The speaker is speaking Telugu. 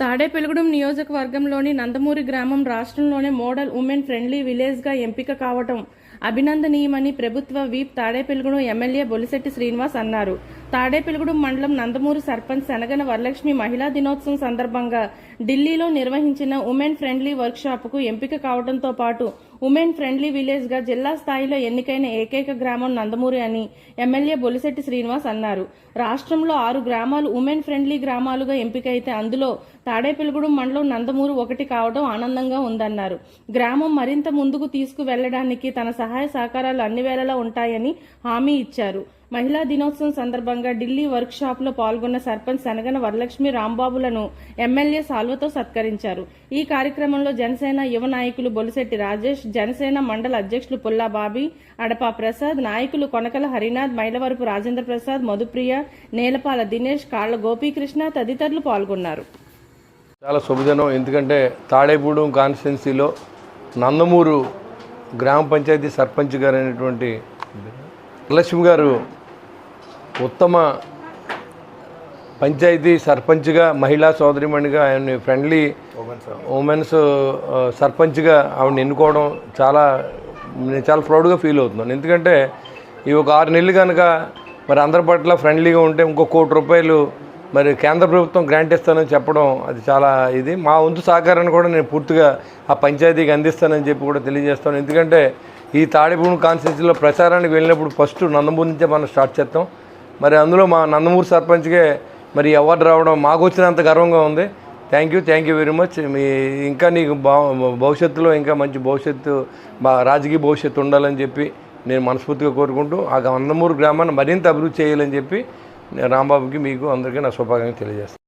తాడేపెలుగుడం నియోజకవర్గంలోని నందమూరి గ్రామం రాష్ట్రంలోనే మోడల్ ఉమెన్ ఫ్రెండ్లీ విలేజ్గా ఎంపిక కావటం అభినందనీయమని ప్రభుత్వ వీప్ తాడేపెలుగుడం ఎమ్మెల్యే బొలిశెట్టి శ్రీనివాస్ అన్నారు. తాడేపెలుగుడం మండలం నందమూరి సర్పంచ్ శనగన వరలక్ష్మి మహిళా దినోత్సవం సందర్భంగా ఢిల్లీలో నిర్వహించిన ఉమెన్ ఫ్రెండ్లీ వర్క్షాప్కు ఎంపిక కావడంతో పాటు ఉమెన్ ఫ్రెండ్లీ విలేజ్గా జిల్లా స్థాయిలో ఎన్నికైన ఏకైక గ్రామం నందమూరి అని ఎమ్మెల్యే బొలిశెట్టి శ్రీనివాస్ అన్నారు. రాష్ట్రంలో ఆరు గ్రామాలు ఉమెన్ ఫ్రెండ్లీ గ్రామాలుగా ఎంపికైతే అందులో తాడేపెలుగుడం మండలం నందమూరు ఒకటి కావడం ఆనందంగా ఉందన్నారు. గ్రామం మరింత ముందుకు తీసుకువెళ్ళడానికి తన సహాయ సహకారాలు అన్ని వేళలా ఉంటాయని హామీ ఇచ్చారు. మహిళా దినోత్సవం సందర్భంగా ఢిల్లీ వర్క్ షాప్లో పాల్గొన్న సర్పంచ్ శనగన వరలక్ష్మి రాంబాబులను ఎమ్మెల్యే సాల్వతో సత్కరించారు. ఈ కార్యక్రమంలో జనసేన యువ నాయకులు బొలిశెట్టి రాజేష్ జనసేన మండల అధ్యక్షులు పుల్లా బాబీ అడపా ప్రసాద్ నాయకులు కొనకల హరినాథ్ మైలవరపు రాజేంద్ర ప్రసాద్ మధుప్రియ నేలపాల దినేష్ కాళ్ళ గోపీకృష్ణ తదితరులు పాల్గొన్నారు. చాలా శుభజనం. ఎందుకంటే తాడేపూడెం కాన్స్టిట్యున్సీలో నందమూరు గ్రామ పంచాయతీ సర్పంచ్ గారు అయినటువంటి లక్ష్మి గారు ఉత్తమ పంచాయతీ సర్పంచ్గా మహిళా సోదరిమణిగా ఆయన ఫ్రెండ్లీ ఉమెన్స్ సర్పంచ్గా ఆవిడని ఎన్నుకోవడం చాలా నేను చాలా ప్రౌడ్గా ఫీల్ అవుతున్నాను. ఎందుకంటే ఈ ఒక ఆరు నెలలు కనుక మరి అందరి పట్ల ఫ్రెండ్లీగా ఉంటే ఇంకో కోటి రూపాయలు మరి కేంద్ర ప్రభుత్వం గ్రాంట్ ఇస్తానని చెప్పడం అది చాలా ఇది. మా వంతు సహకారాన్ని కూడా నేను పూర్తిగా ఆ పంచాయతీకి అందిస్తానని చెప్పి కూడా తెలియజేస్తాను. ఎందుకంటే ఈ తాడిపూడి కాన్స్టిట్యూన్సీలో ప్రచారానికి వెళ్ళినప్పుడు ఫస్ట్ నందమూరి నుంచే మనం స్టార్ట్ చేస్తాం. మరి అందులో మా నందమూరి సర్పంచ్కే మరి అవార్డు రావడం మాకు వచ్చినంత గర్వంగా ఉంది. Thank you thank you very much మీ ఇంకా నీకు బా భవిష్యత్తులో ఇంకా మంచి భవిష్యత్తు మా రాజకీయ భవిష్యత్తు ఉండాలని చెప్పి నేను మనస్ఫూర్తిగా కోరుకుంటూ ఆ నందమూరు గ్రామాన్ని మరింత అభివృద్ధి చేయాలని చెప్పి రాంబాబుకి మీకు అందరికీ నా శుభాకాంక్షలు తెలియజేస్తాను